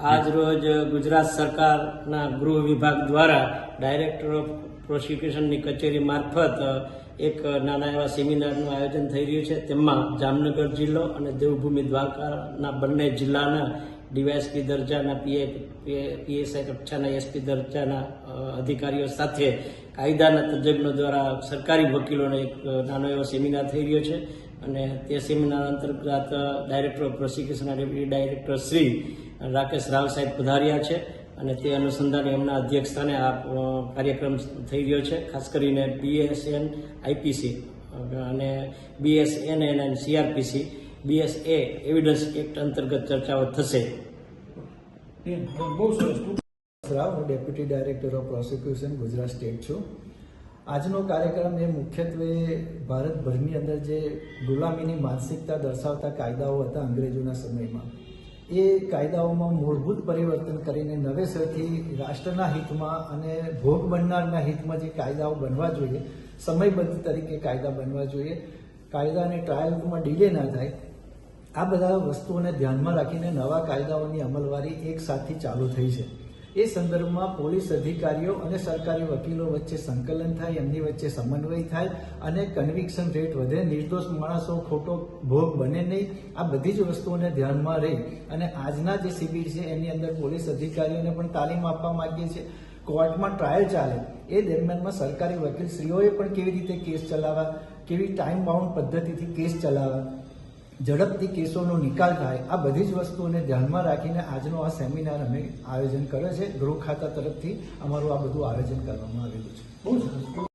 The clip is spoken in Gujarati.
આજ રોજ ગુજરાત સરકારના ગૃહ વિભાગ દ્વારા ડાયરેક્ટર ઓફ પ્રોસિક્યુશનની કચેરી મારફત એક નાના એવા સેમિનારનું આયોજન થઈ રહ્યું છે. તેમાં જામનગર જિલ્લો અને દેવભૂમિ દ્વારકાના બંને જિલ્લાના ડીવાયએસપી દરજાના પીએ પીએસઆઈ કક્ષાના એસપી દરજાના અધિકારીઓ સાથે કાયદાના તજજ્ઞો દ્વારા સરકારી વકીલોનો એક નાનો એવો સેમિનાર થઈ રહ્યો છે. અને તે સેમિનાર અંતર્ગત director of prosecution deputy director Shri Rakesh Rao સાહેબ પધાર્યા છે. અને તે અનુસંધાને એમના અધ્યક્ષસ્થાને આ કાર્યક્રમ થઈ રહ્યો છે. ખાસ કરીને બીએસએન આઈપીસી અને બીએસએન અને સીઆરપીસી બીએસએ એવિડન્સ એક્ટ અંતર્ગત ચર્ચાઓ થશે. બહુ સરસ. રાવ, હું deputy director of prosecution Gujarat state છું. આજનો કાર્યક્રમ એ મુખ્યત્વે ભારતભરની અંદર જે ગુલામીની માનસિકતા દર્શાવતા કાયદાઓ હતા અંગ્રેજોના સમયમાં, એ કાયદાઓમાં મૂળભૂત પરિવર્તન કરીને નવેસરથી રાષ્ટ્રના હિતમાં અને ભોગ બનનારના હિતમાં જે કાયદાઓ બનવા જોઈએ, સમયબદ્ધ તરીકે કાયદા બનવા જોઈએ, કાયદાને ટ્રાયલમાં ડીલે ના થાય આ બધા વસ્તુઓને ધ્યાનમાં રાખીને નવા કાયદાઓની અમલવારી એક સાથે ચાલુ થઈ છે. એ સંદર્ભમાં પોલીસ અધિકારીઓ અને સરકારી વકીલો વચ્ચે સંકલન થાય, એમની વચ્ચે સમન્વય થાય અને કન્વિક્શન રેટ વધે. નિર્દોષ માણસો ખોટો ભોગ બને નહીં. આ બધી જ વસ્તુઓને ધ્યાનમાં રહી અને આજના જે શિબિર છે, એની અંદર પોલીસ અધિકારીઓને પણ તાલીમ આપવા માંગીએ છીએ. કોર્ટમાં ટ્રાયલ ચાલે. એ દરમિયાનમાં સરકારી વકીલશ્રીઓએ પણ કેવી રીતે કેસ ચલાવવા, કેવી ટાઈમ બાઉન્ડ પદ્ધતિથી કેસ ચલાવવા? ઝડપથી કેસોનો નિકાલ થાય, આ બધી જ વસ્તુઓને ધ્યાનમાં રાખીને આજનો આ સેમિનાર અમે આયોજન કર્યો છે. ગૃહ ખાતા તરફથી અમારું આ બધું આયોજન કરવામાં આવેલું છે. બહુ સરસ.